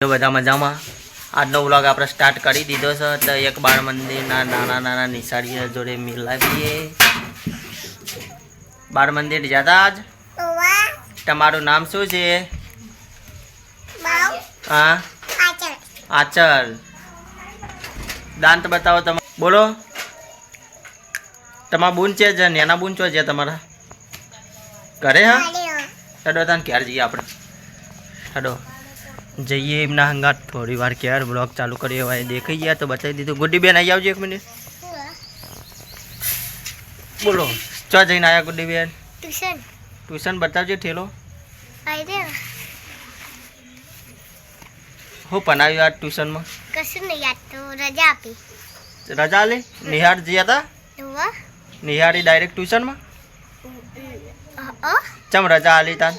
જો બધા મજામાં? આજનો વ્લોગ આપણે સ્ટાર્ટ કરી દીધો છે તો એક બાળ મંદિરના નાના નાના નિશાળીઓ જોડે મિલાવીએ. બાળ મંદિર જતા જ તમારું નામ શું છે? હા? આચલ. દાંત બતાવો તમે બોલો. તમારા બૂન છે જ નાના બૂન છો છે તમારા? ઘરે હા? હેડો તાન ક્યારે જઈએ આપણે. હેડો. જઈએ એમના હંગાત. થોડી વાર ક્યારે બ્લોગ ચાલુ કરીએ હોય દેખાઈ ગયા તો બતાવી દીધું. ગુડ્ડી બેન આવી આવજો એક મિનિટ બોલો ચો જઈને આવ્યા ગુડ્ડી બેન? ટ્યુશન. ટ્યુશન બતાવજો ઠેલો. આવી દે હું બનાવ્યું આ ટ્યુશનમાં? કશું નહીં યાદ તો રજા આપી. રજા લે નિહાળ જયા હતા? હોવા નિહાળી ડાયરેક્ટ ટ્યુશનમાં? ઓ? ચમ રજા આલી તાન?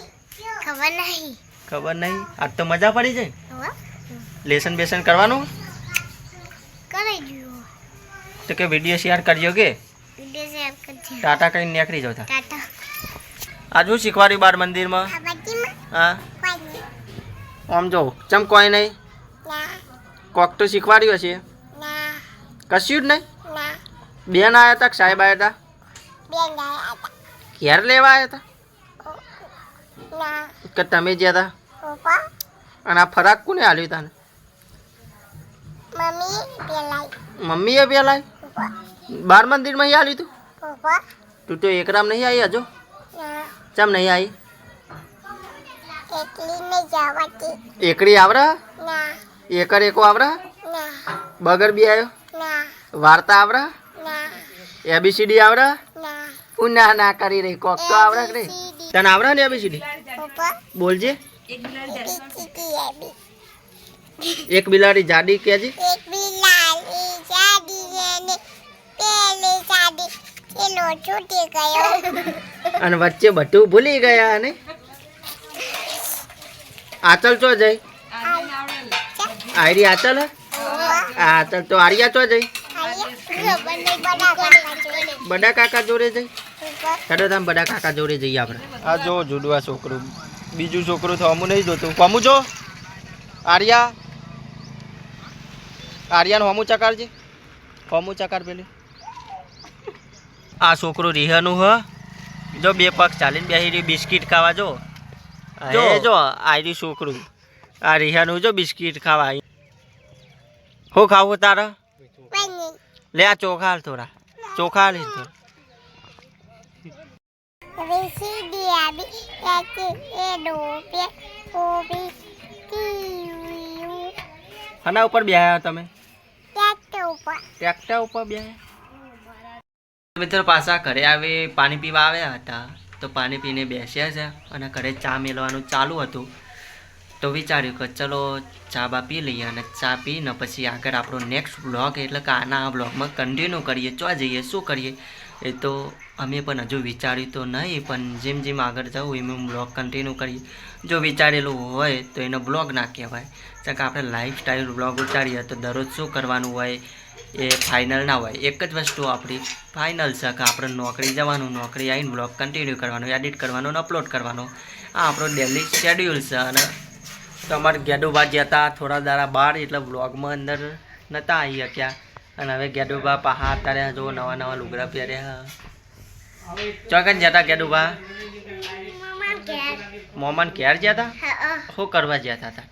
ખબર નહીં. ખબર નહીં. આજ તો મજા પડી જાય. લેસન બેસન કરવાનું? કરી તો કે વીડિયો શેર કરજો કે. ટાટા કઈ નીકળી જાવ ટાટા. આજ હું શીખવાડ્યું બાર મંદિરમાં? હા? આમ જો ચમ કોઈ નહીં? કોક તો શીખવાડ્યું હશે કશ્યું કશું જ નહીં? બેન આવ્યા હતા સાહેબ આવ્યા હતા ક્યારે ઘેર લેવા આવ્યા હતા કે તમે જ્યાં હતા પપ્પા. અને આ ફરાક કોને હાલ્યું તને? મમ્મી પેલાઈ મમ્મીએ પેલા પપ્પા. બાર મંદિરમાં અહીં હાલ્યું તું? પપ્પા. તું તો એકરામ નહીં આવી હજો? ચમ નહીં આવી એકલી ને જવાતી. એકડી આવરા? ના. એકર એકો આવરા? ના. બગર બી આવ્યો ના. વાર્તા આવરા? ના. એબીસીડી આવરા? ના. હું ના કરી રહી કોક તો આવરા કે. તને આવરા ને એબીસીડી? પપ્પા. બોલજે. એક બિલાડી જાડી કેજી એક બિલાડી જાડી એને પેલી જાડી એનો છૂટી ગયો. અને વચ્ચે બટુ ભૂલી ગયા ને આચલ ચો જઈ? આયરી આચલ હે? આચલ તો આરિયા ચો જઈ? બડા કાકા જોડે. જઈ? હેડો તામ બડા કાકા જોડે જઈએ આપણે. આ જો જુડવા છોકરું. બીજું છોકરું તો અમું નહીં જોતું. કોમું જો. આર્યા. આર્યાનું હમું ચકારજી હમું ચકાર પેલી. આ છોકરું રિહાનું હ. જો બે પગ ચાલીને બેસી રહ્યું બિસ્કિટ ખાવા જો. જો જો. આયરી છોકરું. આ રિહાનું જો બિસ્કિટ ખાવા હું ખાવું તારા? લે આ ચોખા હાલ થોડા ચોખા હાલ થોડા આના ઉપર બેહ્યા તમે ટ્રેક્ટર ઉપર બેહ્યા મિત્રો પાછા ઘરે આવી પાણી પીવા આવ્યા હતા, તો પાણી પીને બેસ્યા છે અને ઘરે ચા મેળવાનું ચાલુ હતું. તો વિચાર્યું કે ચલો ચા બા પી લઈએ અને ચા પીને પછી આગળ આપણો નેક્સ્ટ બ્લોગ એટલે કે આના આ બ્લોગમાં કન્ટિન્યુ કરીએ ચો જઈએ, શું કરીએ. એ તો અમે પણ હજુ વિચાર્યું તો નહીં, પણ જેમ જેમ આગળ જવું એમ એમ બ્લોગ કન્ટિન્યુ કરીએ જો વિચારેલું હોય તો એનો બ્લોગ ના કહેવાય. કારણ કે આપણે લાઈફ સ્ટાઈલ બ્લોગ ઉતારીએ તો દરરોજ શું કરવાનું હોય એ ફાઇનલ ના હોય. એક જ વસ્તુ આપણી ફાઇનલ છે કે આપણે નોકરી જવાનું, નોકરી આવીને બ્લોગ કન્ટિન્યુ કરવાનું એડિટ કરવાનું અને અપલોડ કરવાનું. આ આપણો ડેલી શેડ્યુલ છે અને તમારે ગેડુબા હતા, થોડા દારા બહાર એટલે બ્લોગમાં અંદર નહોતા આવી શક્યા. અને હવે ગેડુબા પાહા અત્યારે જો નવા નવા લુગડા પહેર્યા ચોકન જતા ગેડુબા મોમાન ઘેર ગયા હતા શું કરવા ગયા હતા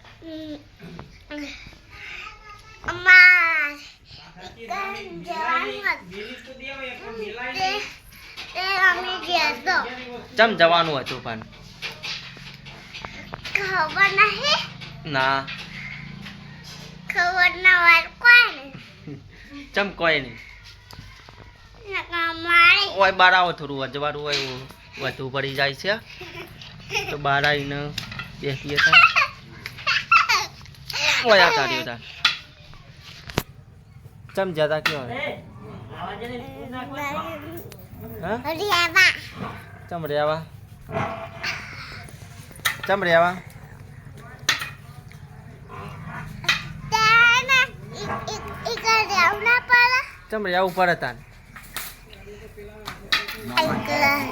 ચમ જવાનું હતું પણ? ખબર નહીં? ના. ખબર ના વાર ચમ કોઈ નહીં. ઓય બાર આવો થોડું અજવાળું હોય એવું. વધુ પડી જાય છે. તો બહાર આવીને બેસીએ તા. ઓય આ તારી તાર ચમ જતા કયો ચમ રેવા? ચમ રેવા તાને ઈ રેવ ના પડે ચમ ઉપર હતા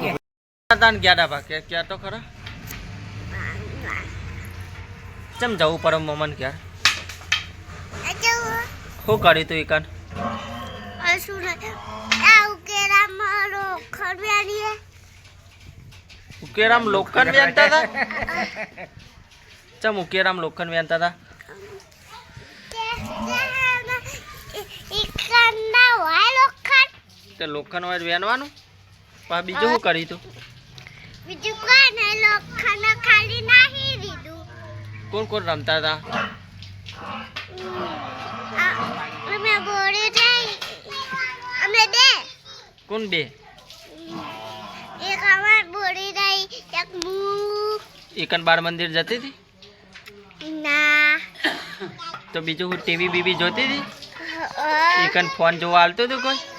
એક હતા ને ગયા ડાબા કે ક્યાં તો ખરા? ચમ જવું પડે મમન ક્યાં શું કરી તું એકન શું ને આ ઉકેરા મારો ખરવ્યાની ઉકેરામ લોખંડ વેનતા હતા? ચમ ઉકેરામ લોખંડ વેનતા હતા ઈકંડા હોય લોખંડ તે લોખંડ હોય વેનવાનું? પા બીજું શું કર્યું તું? બીજું કોઈ નહીં લોખંડ ખાલી નાહી દીધું. કોણ કોણ રમતા હતા? આ અમે બોરે જઈ અમે બે. કોણ બે? એક અમાર બોરી રહી એક હું એકન બાળ મંદિર જતી હતી? ના. તો બીજું હું ટીવી બીવી જોતી હતી? અ, એકન ફોન જોવા આવતું હતું કોઈ? અ,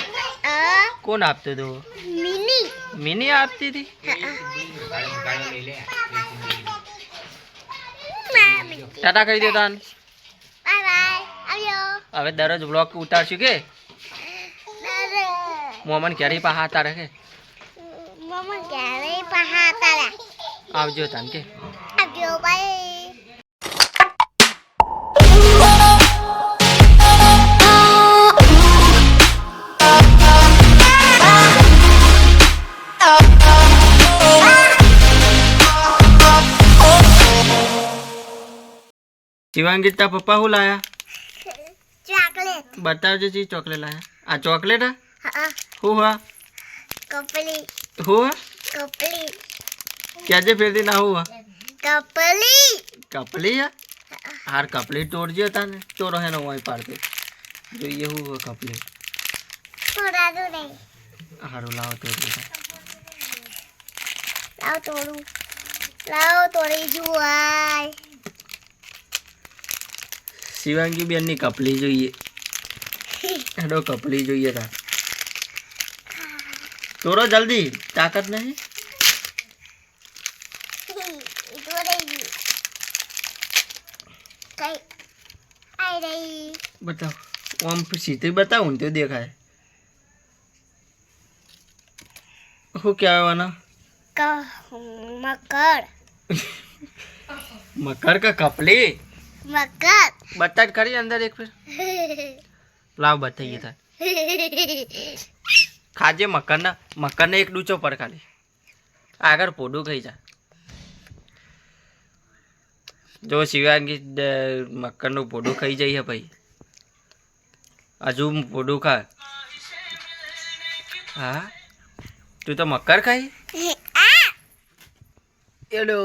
કોણ આપતું હતું? મિની. મિની આપતી હતી? ટાટા કહી દો તાન. હવે દરરોજ બ્લોગ ઉતારશું કે? મોમન ક્યારેય પાહા તારા આવજો તાન કે. આવજો બાય શિવાંગી તા પપ્પા શું લાયા? ચોકલેટ. બતાવજો જી ચોકલેટ લાયા. આ ચોકલેટ હા? હા. હું? કપલી. હું હા? કપલી. ક્યાંજે ફેરતી ના હું હા? કપલી. કપલી હાર કપલી તોડજો તાને. ચોરો હેનો હોય પાડતો. જોઈએ હું કપલી. થોડા દૂર નહીં હારું લાવો તોડી લાવો તોડું. લાવો તોડી જુવાય શિવાંગી બેનની કપલી જોઈએ. હેડો કપલી જોઈએ તા તોરો જલ્દી તાકાત નહીં? બતાવ. આમ સીધી બતાવું ને તો દેખાય. શું કહેવાના? મકર. મકર કે કપલી? મકર બતા કરી અંદર એક ફેર? લાવ બતાઈએ તાર ખાજે મકરના મકરને એક ડૂચો પર ખાલી. આગળ પોડું ખાઈ જા. જો શિવાંગી મકરનું પોડું ખાઈ જઈએ ભાઈ. હજુ પોડું ખા. હા? તું તો મકર ખાઈ? એડો